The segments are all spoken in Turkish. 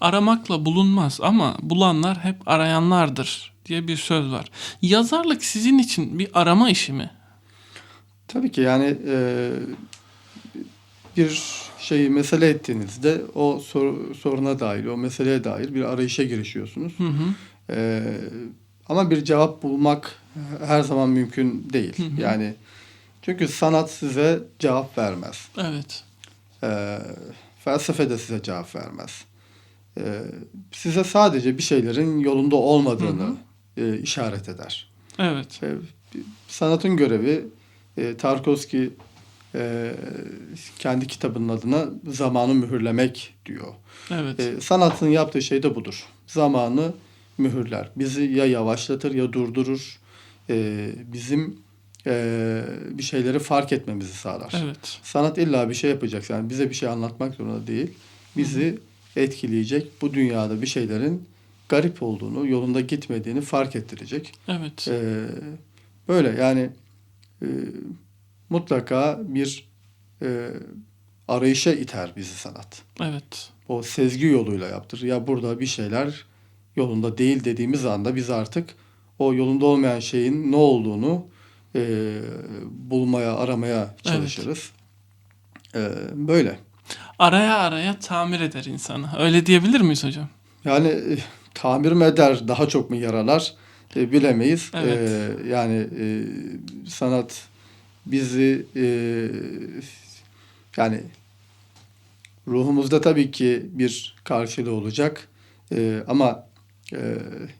aramakla bulunmaz ama bulanlar hep arayanlardır diye bir söz var. Yazarlık sizin için bir arama işi mi? Tabii ki yani e, bir şeyi mesele ettiğinizde o sor- soruna dair, o meseleye dair bir arayışa girişiyorsunuz. Hı hı. E, ama bir cevap bulmak her zaman mümkün değil. Hı hı. Yani çünkü sanat size cevap vermez. Evet. E, felsefe de size cevap vermez. E, size sadece bir şeylerin yolunda olmadığını e, işaret eder. Evet. E, sanatın görevi e, Tarkovski e, kendi kitabının adına zamanı mühürlemek diyor. Evet. E, sanatın yaptığı şey de budur. Zamanı mühürler. Bizi ya yavaşlatır ya durdurur. Bizim bir şeyleri fark etmemizi sağlar. Evet. Sanat illa bir şey yapacak. Yani bize bir şey anlatmak zorunda değil. Bizi etkileyecek, bu dünyada bir şeylerin garip olduğunu, yolunda gitmediğini fark ettirecek. Evet. Ee, böyle yani e, mutlaka bir e, arayışa iter bizi sanat. Evet. O sezgi yoluyla yaptır. Ya burada bir şeyler yolunda değil dediğimiz anda biz artık o yolunda olmayan şeyin ne olduğunu e, bulmaya, aramaya çalışırız. E, böyle. Araya araya tamir eder insanı. Öyle diyebilir miyiz hocam? Yani e, tamir mi eder, daha çok mu yaralar e, bilemeyiz. Evet. E, yani e, sanat bizi e, yani ruhumuzda tabii ki bir karşılığı olacak. E, ama e,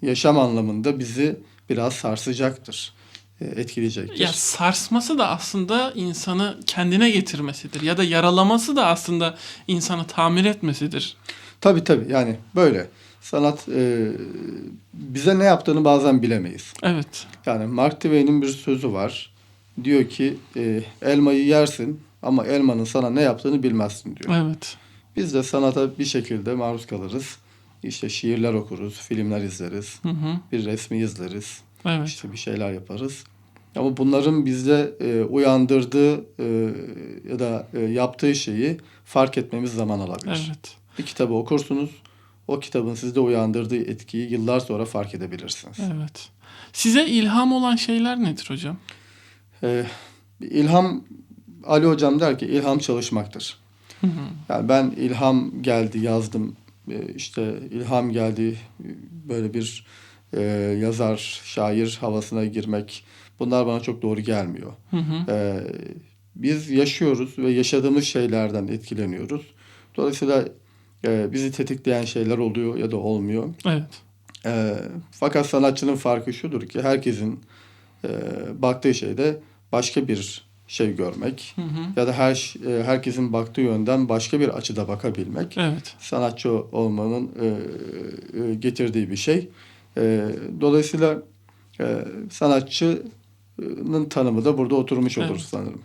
yaşam anlamında bizi biraz sarsacaktır, e, etkileyecektir. Ya sarsması da aslında insanı kendine getirmesidir. Ya da yaralaması da aslında insanı tamir etmesidir. Tabii tabii yani böyle. Sanat e, bize ne yaptığını bazen bilemeyiz. Evet. Yani Mark Twain'in bir sözü var. Diyor ki e, elmayı yersin ama elmanın sana ne yaptığını bilmezsin diyor. Evet. Biz de sanata bir şekilde maruz kalırız. İşte şiirler okuruz, filmler izleriz, Hı hı. bir resmi izleriz, Evet. işte bir şeyler yaparız. Ama bunların bizde e, uyandırdığı e, ya da e, yaptığı şeyi fark etmemiz zaman alabilir. Evet. Bir kitabı okursunuz, o kitabın sizde uyandırdığı etkiyi yıllar sonra fark edebilirsiniz. Evet. Size ilham olan şeyler nedir hocam? Ee, ilham Ali hocam der ki ilham çalışmaktır. Hı hı. Yani ben ilham geldi yazdım. Ee, işte ilham geldi böyle bir e, yazar, şair havasına girmek. Bunlar bana çok doğru gelmiyor. Hı hı. Ee, biz yaşıyoruz ve yaşadığımız şeylerden etkileniyoruz. Dolayısıyla e, bizi tetikleyen şeyler oluyor ya da olmuyor. Evet. E, fakat sanatçının farkı şudur ki herkesin e, baktığı şeyde başka bir şey görmek Hı hı. ya da her e, herkesin baktığı yönden başka bir açıda bakabilmek Evet. sanatçı olmanın e, e, getirdiği bir şey. E, dolayısıyla e, sanatçının tanımı da burada oturmuş olur Evet. sanırım.